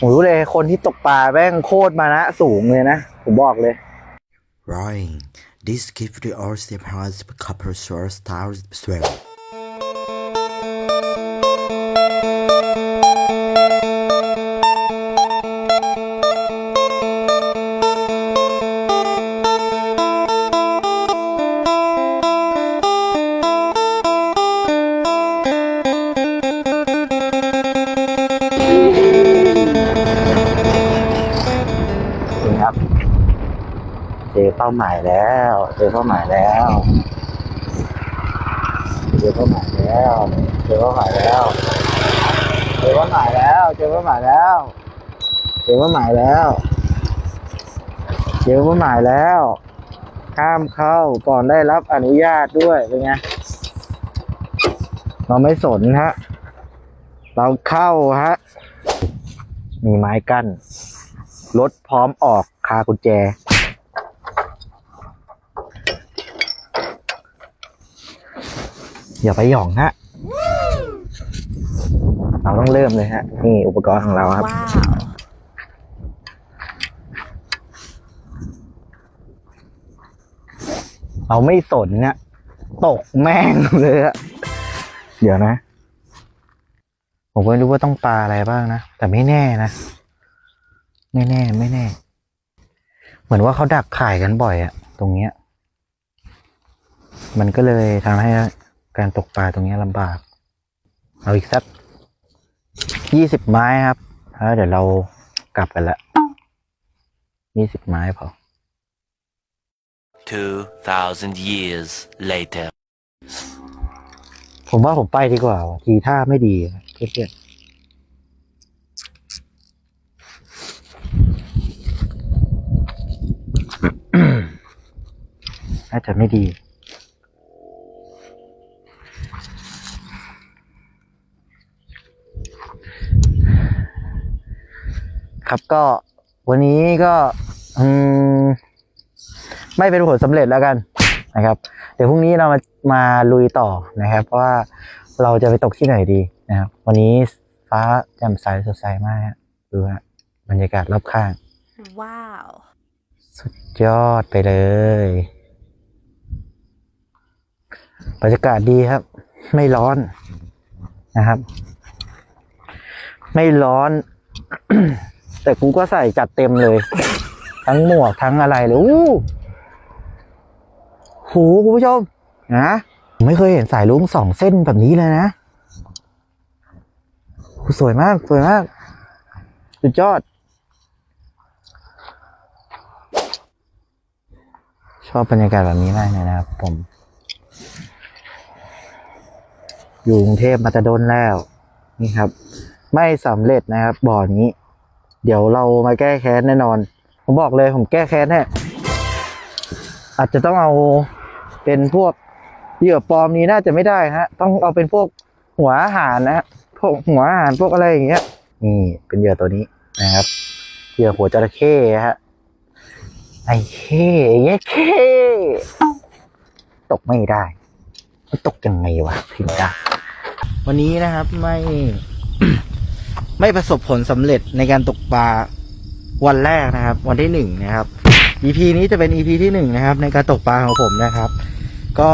ผมรู้เลยคนที่ตกปลาแม่งโคตรมานะสูงเลยนะ ผมบอกเลย Rowing. This gives the ocean has a couple of short stars swell. เจอเป้าหมายแล้ว เจอเป้าหมายแล้ว เจอเป้าหมายแล้ว เจอเป้าหมายแล้ว เจอเป้าหมายแล้ว เจอเป้าหมายแล้ว เจอเป้าหมายแล้วเจอเป้าหมายแล้วห้ามเข้าก่อนได้รับอนุญาตด้วยเป็นไงเราไม่สนฮะ เราเข้าฮะ มีไม้กั้น รถพร้อมออกคากุญแจ อย่าไปหย่องฮะ เราต้องเริ่มเลยฮะ นี่อุปกรณ์ของเราครับ ว้าว เราไม่สนเนี่ยตกแม่งเลยอะเดี๋ยวนะ ผมก็ไม่รู้ว่าต้องปลาอะไรบ้างนะ แต่ไม่แน่นะ ไม่แน่ไม่แน่ เหมือนว่าเขาดักข่ายกันบ่อยอะตรงเนี้ย มันก็เลยทำให้ การตกปลาตรงเนี้ยลำบาก เอาอีกสักยี่สิบไม้ครับแล้วเดี๋ยวเรากลับกันละยี่สิบไม้พอ2,000 years later. ผมว่าผมไปดีกว่าว่ะทีท่าไม่ดีอะเครียดๆน่าจะไม่ดี ครับ ก็วันนี้ก็อืมไม่เป็นผลสำเร็จแล้วกันนะครับ เดี๋ยวพรุ่งนี้เรามามาลุยต่อนะครับเพราะว่าเราจะไปตกที่ไหนดีนะครับ วันนี้ฟ้าแจ่มใสสดใสมากฮะดูฮะบรรยากาศรอบข้าง ว้าว สุดยอดไปเลยบรรยากาศดีครับ ไม่ร้อนนะครับ ไม่ร้อน แต่กูก็ใส่จัดเต็มเลย ทั้งหมวกทั้งอะไรเลยอู้หูคุณผู้ชมนะไม่เคยเห็นสายลุงสองเส้นแบบนี้เลยนะสวยมาก สวยมาก สุดยอด ชอบบรรยากาศแบบนี้มากเลยนะครับผม อยู่กรุงเทพมาแตะดนแล้ว นี่ครับ ไม่สำเร็จนะครับ บ่อนี้ เดี๋ยวเรามาแก้แค้นแน่นอน ผมบอกเลยผมแก้แค้นแน่อาจจะต้องเอาเป็นพวกเหยื่อปลอมนี้น่าจะไม่ได้ฮะ ต้องเอาเป็นพวกหัวอาหารนะฮะพวกหัวอาหารพวกอะไรอย่างเงี้ยนี่เป็นเหยื่อตัวนี้นะครับเหยื่อหัวจระเข้ฮะไอ้เข้ไอ้เข้ตกไม่ได้มันตกยังไงวะถึงได้วันนี้นะครับไม่ ไม่ประสบผลสำเร็จในการตกปลาวันแรกนะครับ วันที่หนึ่งนะครับ EP นี้จะเป็น EP ที่หนึ่งนะครับ ในการตกปลาของผมนะครับ ก็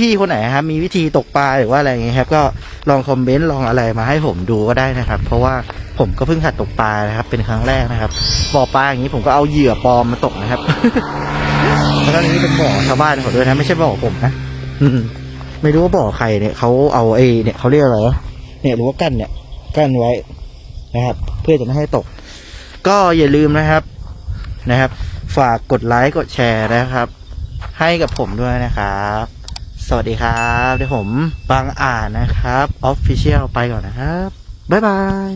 พี่ๆคนไหนครับ มีวิธีตกปลาหรือว่าอะไรเงี้ยครับ ก็ลองคอมเมนต์ลองอะไรมาให้ผมดูก็ได้นะครับ เพราะว่าผมก็เพิ่งหัดตกปลานะครับ เป็นครั้งแรกนะครับบ่อปลาอย่างนี้ผมก็เอาเหยื่อปลอมมาตกนะครับแล้วก็อันนี้เป็นบ่อชาวบ้านเขาด้วยนะ ไม่ใช่บ่อผมนะอืมไม่รู้ว่าบ่อใครเนี่ยเขาเอาไอ้เนี่ยเขาเรียกอะไรเนี่ยรู้ว่ากั้นเนี่ย กั้นไว้นะครับ เพื่อจะไม่ให้ตก ก็อย่าลืมนะครับนะครับ ฝากกดไลค์กดแชร์นะครับ ให้กับผมด้วยนะครับ สวัสดีครับเดี๋ยวผมบางอ่านนะครับออฟฟิเชียลไปก่อนนะครับ บ๊ายบาย